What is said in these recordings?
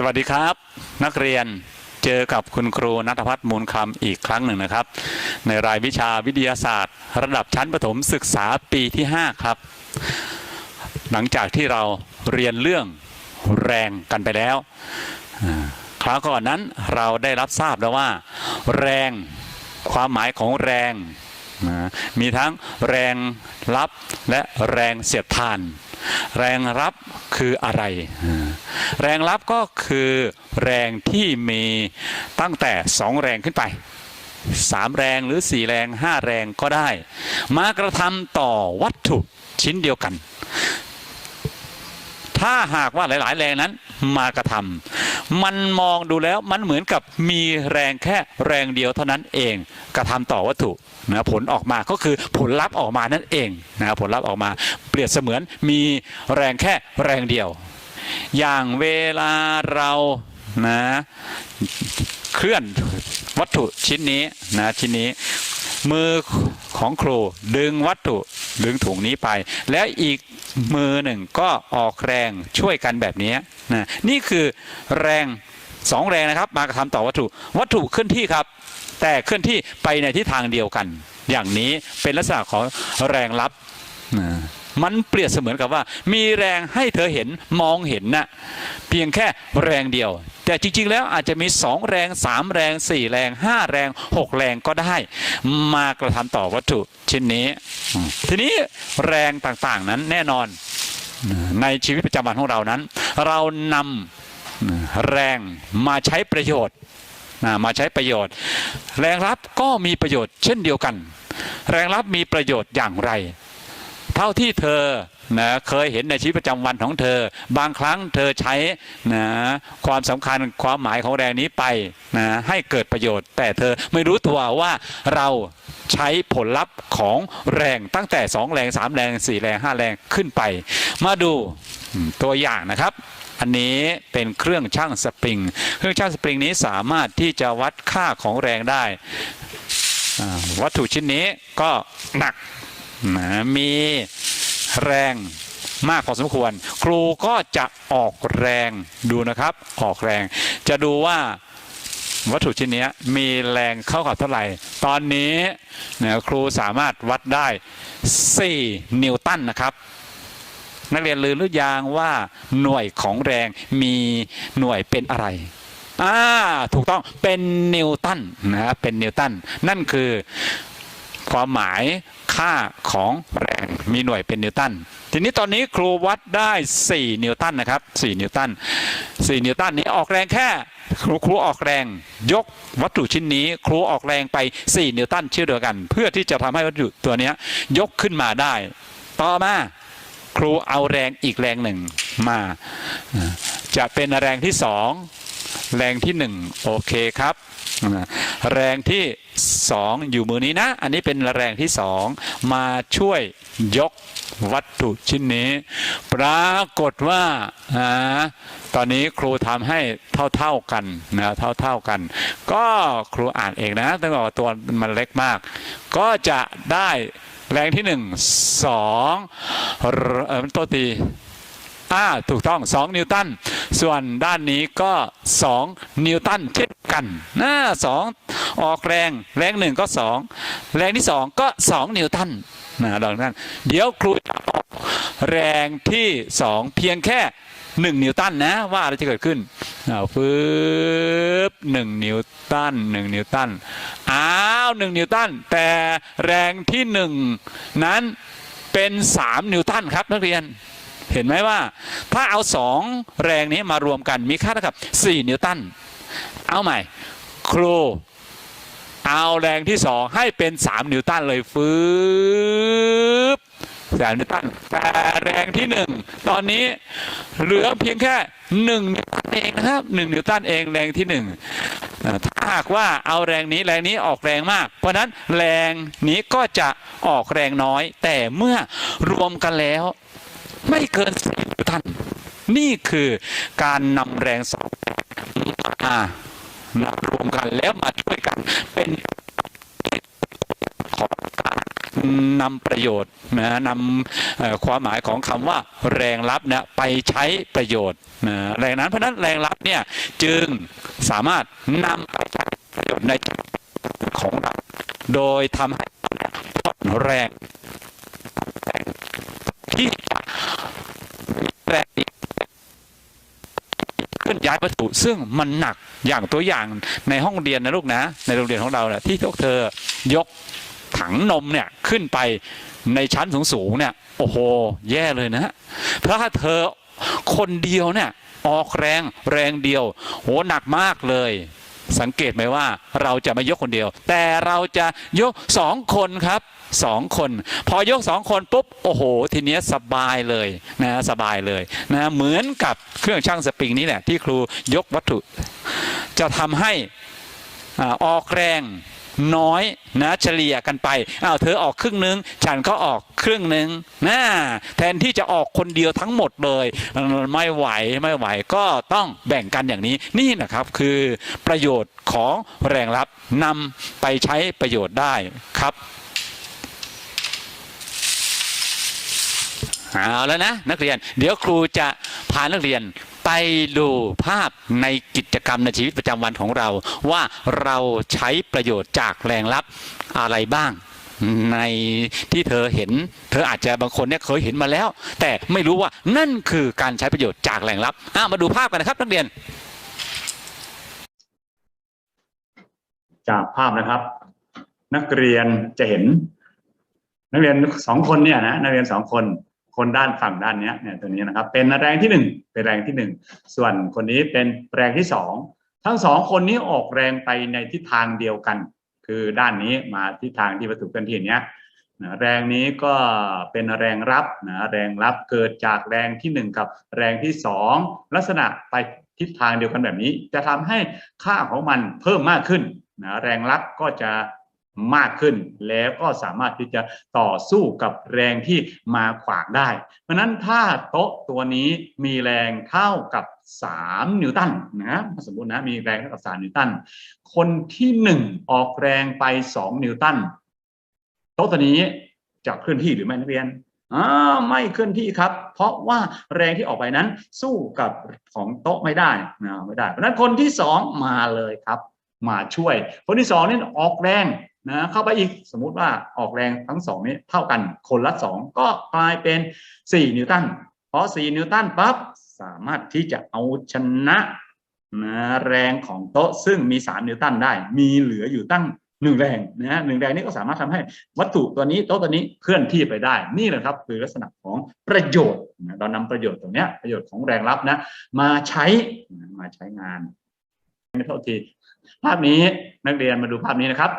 สวัสดีครับ นักเรียนเจอกับคุณครูนัทพัฒน์มูลคำอีกครั้งหนึ่งนะครับ ในรายวิชาวิทยาศาสตร์ ระดับชั้นประถมศึกษาปีที่ 5 ครับ หลังจากที่เราเรียนเรื่องแรงกันไปแล้วคราวก่อนนั้นเราได้รับทราบแล้วว่า แรงความหมายของแรง มีทั้งแรงรับและแรงเสียดทาน แรงรับคืออะไร แรงรับก็คือแรงที่มีตั้งแต่สองแรงขึ้นไปสามแรงหรือสี่แรงห้าแรงก็ได้ มากระทำต่อวัตถุชิ้นเดียวกัน ถ้าหากว่าหลาย ๆ แรงนั้นมากระทำมันมองดูแล้วมันเหมือนกับมีแรงแค่แรงเดียวเท่านั้นเองกระทำต่อวัตถุนะผลออกมาก็คือผลลัพธ์ออกมานั่นเองนะผลลัพธ์ออกมา เปรียบเสมือนมีแรงแค่แรงเดียว อย่างเวลาเรานะเคลื่อนวัตถุชิ้นนี้นะชิ้นนี้มือของครูดึงวัตถุดึงถุงนี้ไป แล้วอีกมือหนึ่งก็ออกแรงช่วยกันแบบนี้นะนี่คือแรงสองแรงนะครับ มากระทำต่อวัตถุ วัตถุเคลื่อนที่ครับ แต่เคลื่อนที่ไปในทิศทางเดียวกัน อย่างนี้เป็นลักษณะของแรงรับนะ มันเปรียบเสมือนกับว่า มีแรงให้เธอเห็นมองเห็นนะเพียงแค่แรงเดียว แต่จริงๆ แล้วอาจจะมี 2 แรง 3 แรง 4 แรง 5 แรง 6 แรงก็ได้ มากระทำต่อวัตถุชิ้นนี้ ทีนี้แรงต่างๆนั้นแน่นอนในชีวิตประจำวันของเรานั้น เรานำแรงมาใช้ประโยชน์มาใช้ประโยชน์ แรงรับก็มีประโยชน์เช่นเดียวกัน แรงรับมีประโยชน์อย่างไร เท่าที่เธอนะเคยเห็นในชีวิตประจำวันของเธอ บางครั้งเธอใช้นะความสำคัญความหมายของแรงนี้ไปนะให้เกิดประโยชน์ แต่เธอไม่รู้ตัวว่าเราใช้ผลลัพธ์ของแรงตั้งแต่ 2 แรง 3 แรง 4 แรง 5 แรงขึ้นไป มาดูตัวอย่างนะครับ อันนี้เป็นเครื่องช่างสปริง เครื่องช่างสปริงนี้สามารถที่จะวัดค่าของแรงได้ วัตถุชิ้นนี้ก็หนัก นะมีแรงมากพอสมควร ครูก็จะออกแรงดูนะครับ ออกแรง จะดูว่าวัตถุชิ้นนี้มีแรงเข้ากับเท่าไหร่ ตอนนี้นะครูสามารถวัดได้ 4 นิวตันนะครับ นักเรียนลืมหรือยังว่าหน่วยของแรงมีหน่วยเป็นอะไรอ่าถูกต้องเป็นนิวตันนะครับเป็นนิวตันนั่นคือ ความหมายค่าของแรงมีหน่วยเป็นนิวตัน ทีนี้ตอนนี้ครูวัดได้ 4 นิวตันนะครับ 4 นิวตัน 4 นิวตันนี้ออกแรงแค่ครูครูออกแรงยกวัตถุชิ้นนี้ ครูออกแรงไป 4 นิวตันเชื่อเดียวกัน เพื่อที่จะทำให้วัตถุตัวนี้ยยกขึ้นมาได้ ต่อมาครูเอาแรงอีกแรงหนึ่งมา จะเป็นแรงที่สอง แรงที่หนึ่งโอเคครับ แรงที่สองอยู่มือนี้นะ อันนี้เป็นแรงที่สองมาช่วยยกวัตถุชิ้นนี้ ปรากฏว่าอตอนนี้ครูทำให้เท่าๆกันนะเท่าๆกัน ก็ครูอ่านเองนะต้องบอกว่าตัวมันเล็กมาก ก็จะได้แรงที่หนึ่งสองเออตัวตี อ่าถูกต้อง 2 นิวตัน ส่วนด้านนี้ก็ 2 นิวตันเช่นกันนะสองออกแรงแรงหนึ่งก็ 2 แรงที่ 2 ก็ 2 นิวตันนะดังนั้นเดี๋ยวครูจะออกแรงที่ 2 เพียงแค่ 1 นิวตันนะว่าอะไรจะเกิดขึ้นเอาปึ๊บหนึ่งนิวตันหนึ่งนิวตันอ้าวหนึ่งนิวตันแต่แรงที่หนึ่งนั้นเป็น 3 นิวตันครับนักเรียน เห็นไหมว่าถ้าเอาสองแรงนี้มารวมกันมีค่าเท่ากับ 4 นิวตัน เอาใหม่ ครู เอาแรงที่สองให้เป็น 3 นิวตันเลยฟืบสามนิวตันแต่แรงที่หนึ่งตอนนี้เหลือเพียงแค่1นิวตันเองนะครับ1นิวตันเองแรงที่หนึ่งถ้าหากว่าเอาแรงนี้แรงนี้ออกแรงมาก เพราะนั้นแรงนี้ก็จะออกแรงน้อย แต่เมื่อรวมกันแล้ว ไม่เกินสี่นิวตัน นี่คือการนำแรงสองมานำรวมกันแล้วมาช่วยกันเป็นของการนำประโยชน์นะนำความหมายของคำว่าแรงรับเนี่ยไปใช้ประโยชน์นะแรงนั้นเพราะนั้นแรงรับเนี่ยจึงสามารถนำไปใช้ประโยชน์ในของเราโดยทำให้แรงแรงที่จะมีแรงเค ลื่อนย้ายวัตถุ ซึ่งมันหนักอย่างตัวอย่างในห้องเรียนนะลูกนะ ในโรงเรียนของเราเนี่ยที่พวกเธอยกถังนมเนี่ยขึ้นไปในชั้นสูงๆเนี่ยโอ้โห แย่เลยนะเพราะถ้าเธอคนเดียวเนี่ยออกแรงแรงเดียวโหหนักมากเลย สังเกตไหมว่าเราจะไม่ยกคนเดียว แต่เราจะยกสองคนครับ สองคน พอยกสองคนปุ๊บโอ้โห ทีเนี้ยสบายเลยนะสบายเลยนะเหมือนกับเครื่องช่างสปริงนี่แหละที่ครูยกวัตถุ จะทำให้อออกแรงน้อยนะเฉลี่ยกันไปอ้าวเธอออกครึ่งนึง ฉันก็ออกครึ่งนึงนะแทนที่จะออกคนเดียวทั้งหมดเลยไม่ไหวไม่ไหวก็ต้องแบ่งกันอย่างนี้นี่นะครับคือประโยชน์ของแรงรับนำไปใช้ประโยชน์ได้ครับ เอาแล้วนะนักเรียน เดี๋ยวครูจะพานักเรียนไปดูภาพในกิจกรรมในชีวิตประจำวันของเรา ว่าเราใช้ประโยชน์จากแรงลับอะไรบ้างในที่เธอเห็น เธออาจจะบางคนเนี่ยเคยเห็นมาแล้ว แต่ไม่รู้ว่านั่นคือการใช้ประโยชน์จากแรงลับอะมาดูภาพกันนะครับนักเรียน จากภาพนะครับ นักเรียนจะเห็น นักเรียนสองคนเนี่ยนะนักเรียนสองคน คนด้านฝั่งด้านนี้เนี่ยตัวนี้นะครับ เป็นแรงที่หนึ่งเป็นแรงที่หนึ่งส่วนคนนี้เป็นแรงที่สองทั้งสองคนนี้ออกแรงไปในทิศทางเดียวกัน คือด้านนี้มาทิศทางที่วัตถุเคลื่อนที่เนี้ยนะแรงนี้ก็เป็นแรงรับนะแรงรับเกิดจากแรงที่หนึ่งกับแรงที่สองลักษณะไปทิศทางเดียวกันแบบนี้ จะทำให้ค่าของมันเพิ่มมากขึ้นนะแรงรับก็จะ มากขึ้น แล้วก็สามารถที่จะต่อสู้กับแรงที่มาขวางได้ เพราะนั้นถ้าโต๊ะตัวนี้มีแรงเท่ากับ 3 นิวตันนะสมมตินะมีแรงเท่ากับ 3 นิวตัน คนที่หนึ่งออกแรงไป 2 นิวตัน โต๊ะตัวนี้จะเคลื่อนที่หรือไม่นักเรียนอ่าไม่เคลื่อนที่ครับ เพราะว่าแรงที่ออกไปนั้น สู้กับของโต๊ะไม่ได้นะไม่ได้ เพราะฉะนั้นคนที่สองมาเลยครับ มาช่วย คนที่สองนี่ออกแรง นะเข้าไปอีกสมมุติว่าออกแรงทั้งสองนี้เท่ากันคนละสองก็กลายเป็น 4 นิวตันพอ 4 นิวตันปั๊บสามารถที่จะเอาชนะนะแรงของโต๊ะซึ่งมี 3 นิวตันได้ มีเหลืออยู่ตั้งหนึ่งแรงนะฮะหนึ่งแรงนี้ก็สามารถทำให้วัตถุตัวนี้โต๊ะตัวนี้เคลื่อนที่ไปได้ นี่แหละครับคือลักษณะของประโยชน์นะเรานำประโยชน์ตรงเนี้ยประโยชน์ของแรงรับนะ มาใช้มาใช้งานไม่โทษทีภาพนี้นักเรียนมาดูภาพนี้นะครับ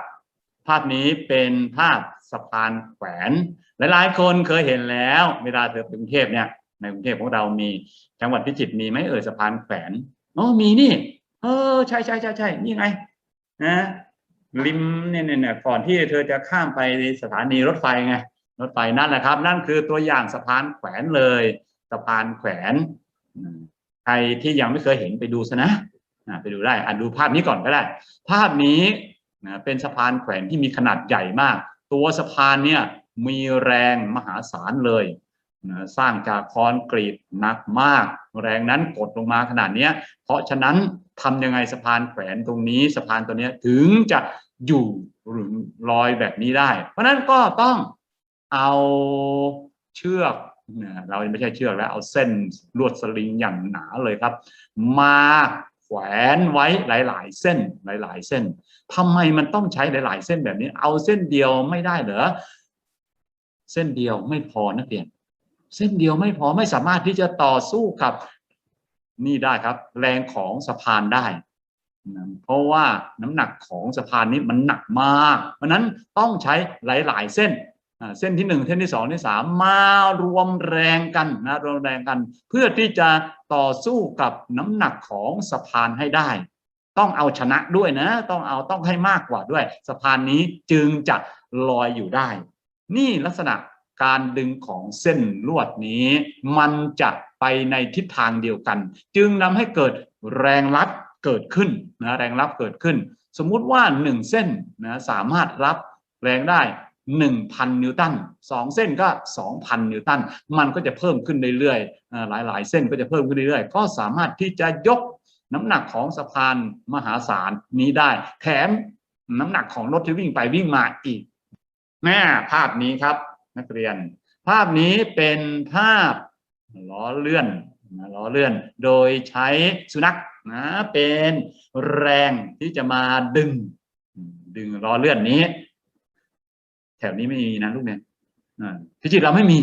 ภาพนี้เป็นภาพสะพานแขวน หลายๆ คนเคยเห็นแล้ว เวลาเธอไปกรุงเทพเนี่ย ในกรุงเทพของเรามี จังหวัดพิจิตรมีไหมเอ่ยสะพานแขวนอ๋อมีนี่ เออใช่ใช่ใช่ใช่นี่ไงนะริมเนี่ยเนี่ยเนี่ยก่อนที่เธอจะข้ามไปสถานีรถไฟไงรถไฟนั่นแหละครับ นั่นคือตัวอย่างสะพานแขวนเลยสะพานแขวนใครที่ยังไม่เคยเห็นไปดูซะนะอ่าไปดูได้อะดูภาพนี้ก่อนก็ได้ ภาพนี้ นะเป็นสะพานแขวนที่มีขนาดใหญ่มาก ตัวสะพานเนี่ยมีแรงมหาศาลเลยนะสร้างจากคอนกรีตหนักมาก แรงนั้นกดลงมาขนาดเนี้ยเพราะฉะนั้นทำยังไงสะพานแขวนตรงนี้สะพานตัวเนี้ยถึงจะอยู่หรือลอยแบบนี้ได้ เพราะนั้นก็ต้องเอาเชือกเราไม่ใช่เชือกแล้วเอาเส้นลวดสลิงอย่างหนาเลยครับ มา แขวนไว้หลาย ๆ เส้นหลาย ๆ เส้นทำไมมันต้องใช้หลาย ๆ เส้นแบบนี้ เอาเส้นเดียวไม่ได้เหรอเส้นเดียวไม่พอนักเรียน เส้นเดียวไม่พอไม่สามารถที่จะต่อสู้กับนี่ได้ครับ แรงของสะพานได้นะเพราะว่าน้ำหนักของสะพานนี้มันหนักมากเพราะนั้นต้องใช้หลาย ๆ เส้น เส้นที่หนึ่งเส้นที่สองที่สามมารวมแรงกันนะรวมแรงกัน เพื่อที่จะต่อสู้กับน้ำหนักของสะพานให้ได้ ต้องเอาชนะด้วยนะ ต้องเอาต้องให้มากกว่าด้วย สะพานนี้จึงจะลอยอยู่ได้ นี่ลักษณะการดึงของเส้นลวดนี้ มันจะไปในทิศทางเดียวกัน จึงนำให้เกิดแรงรับเกิดขึ้นนะแรงรับเกิดขึ้น สมมุติว่าหนึ่งเส้นนะสามารถรับแรงได้ หนึ่งพันนิวตันสองเส้นก็สองพันนิวตัน มันก็จะเพิ่มขึ้นเรื่อยๆ หลายๆ เส้นก็จะเพิ่มขึ้นเรื่อยๆ ก็สามารถที่จะยกน้ำหนักของสะพานมหาศาลนี้ได้ แถมน้ำหนักของรถที่วิ่งไปวิ่งมาอีกแม่ภาพนี้ครับนักเรียน ภาพนี้เป็นภาพล้อเลื่อนล้อเลื่อน โดยใช้สุนัขนะเป็นแรงที่จะมาดึง ดึงล้อเลื่อนนี้ แถวนี้ไม่มีนะลูกเนี่ยอ่าพิจิตเราไม่มี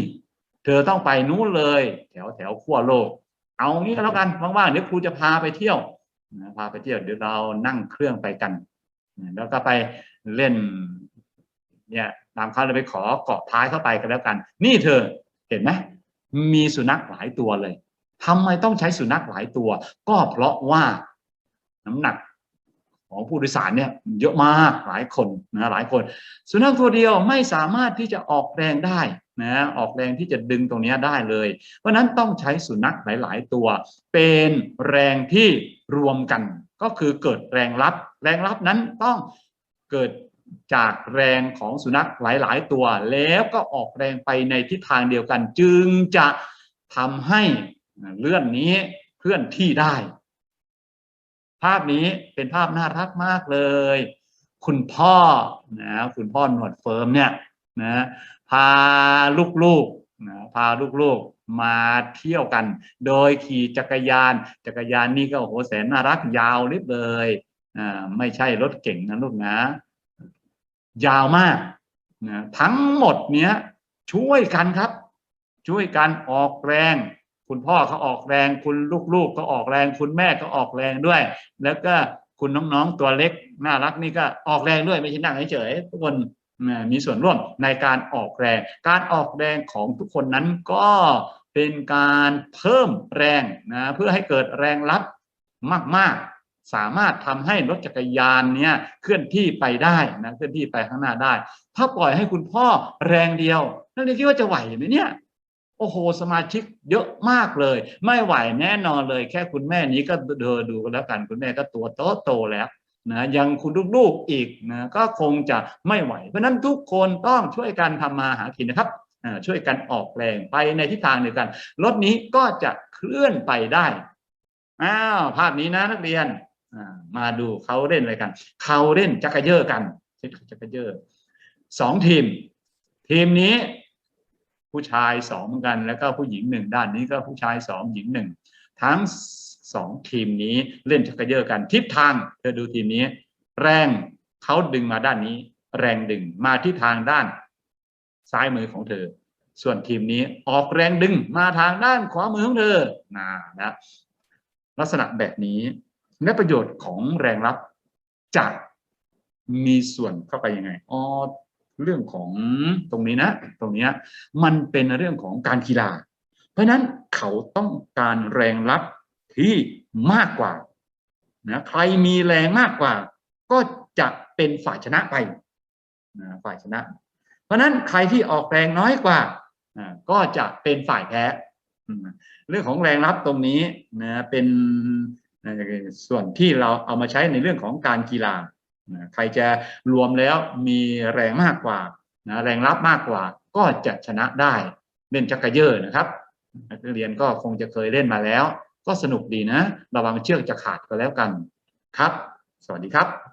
เธอต้องไปนู้นเลย แถวแถวขั้วโลก เอางี้ก็แล้วกันว่างๆเดี๋ยวครูจะพาไปเที่ยวนะพาไปเที่ยวเดี๋ยวเรานั่งเครื่องไปกันแล้วก็ไปเล่น เนี่ยตามเขาเลยไปขอเกาะท้ายเข้าไปกันแล้วกัน นี่เธอเห็นไหมมีสุนัขหลายตัวเลยทำไมต้องใช้สุนัขหลายตัว ก็เพราะว่าน้ำหนัก ของผู้โดยสารเนี่ยเยอะมากหลายคนนะหลายคน สุนัขตัวเดียวไม่สามารถที่จะออกแรงได้นะออกแรงที่จะดึงตรงนี้ได้เลย เพราะฉะนั้นต้องใช้สุนัขหลาย ๆ ตัว เป็นแรงที่รวมกัน ก็คือเกิดแรงรับ แรงรับนั้นต้องเกิดจากแรงของสุนัขหลาย ๆ ตัว แล้วก็ออกแรงไปในทิศทางเดียวกัน จึงจะทำให้เลื่อนนี้เคลื่อนที่ได้ ภาพนี้เป็นภาพน่ารักมากเลย คุณพ่อนะคุณพ่อหนวดเฟิร์มเนี่ยนะพาลูกๆนะพาลูกๆมาเที่ยวกัน โดยขี่จักรยาน จักรยานนี่ก็โอ้โหแสนน่ารักยาวลิบเลยอ่าไม่ใช่รถเก่งนะลูกนะ ยาวมากนะทั้งหมดเนี้ยช่วยกันครับ ช่วยกันออกแรง คุณพ่อเขาออกแรง คุณลูกๆก็ออกแรง คุณแม่ก็ออกแรงด้วย แล้วก็คุณน้องๆตัวเล็กน่ารักนี่ก็ออกแรงด้วยไม่ใช่นั่งเฉยๆทุกคนมีส่วนร่วมในการออกแรง การออกแรงของทุกคนนั้นก็เป็นการเพิ่มแรงนะเพื่อให้เกิดแรงรับมากๆ สามารถทำให้รถจักรยานเนี่ยเคลื่อนที่ไปได้นะเคลื่อนที่ไปข้างหน้าได้ ถ้าปล่อยให้คุณพ่อแรงเดียวนักเรียนคิดว่าจะไหวไหมเนี่ย โอ้โห สมาชิกเยอะมากเลย ไม่ไหวแน่นอนเลย แค่คุณแม่นี้ก็เดินดูแล้วกันคุณแม่ก็ตัวโตโตแล้วนะยังคุณลูกๆอีกนะก็คงจะไม่ไหว เพราะนั้นทุกคนต้องช่วยกันทำมาหากินนะครับช่วยกันออกแรงไปในทิศทางเดียวกันรถนี้ก็จะเคลื่อนไปได้อ้าวภาพนี้นะนักเรียนมาดูเขาเล่นอะไรกันเขาเล่นจักรเยอกันจักรเยอสองทีม ทีมนี้ ผู้ชายสองเหมือนกัน แล้วก็ผู้หญิงหนึ่งด้านนี้ก็ผู้ชายสองหญิงหนึ่งทั้งสองทีมนี้เล่นชักเยอะกันทิศทางเธอดูทีมนี้ แรงเขาดึงมาด้านนี้ แรงดึงมาที่ทางด้าน ซ้ายมือของเธอ ส่วนทีมนี้ออกแรงดึงมาทางด้านขวามือของเธอนะนะลักษณะแบบนี้และประโยชน์ของแรงรับจะมีส่วนเข้าไปยังไงอ๋อ เรื่องของตรงนี้นะ ตรงเนี้ยมันเป็นเรื่องของการกีฬา เพราะนั้นเขาต้องการแรงรับที่มากกว่านะใครมีแรงมากกว่า ก็จะเป็นฝ่ายชนะไปนะฝ่ายชนะ เพราะนั้นใครที่ออกแรงน้อยกว่าก็จะเป็นฝ่ายแพ้เรื่องของแรงรับตรงนี้นะเป็นส่วนที่เราเอามาใช้ในเรื่องของการกีฬา นะใครจะรวมแล้วมีแรงมากกว่านะแรงรับมากกว่าก็จะชนะได้เล่นจักรเยอร์นะครับนักเรียนก็คงจะเคยเล่นมาแล้ว ก็สนุกดีนะ ระวังเชือกจะขาดก็แล้วกันครับ สวัสดีครับ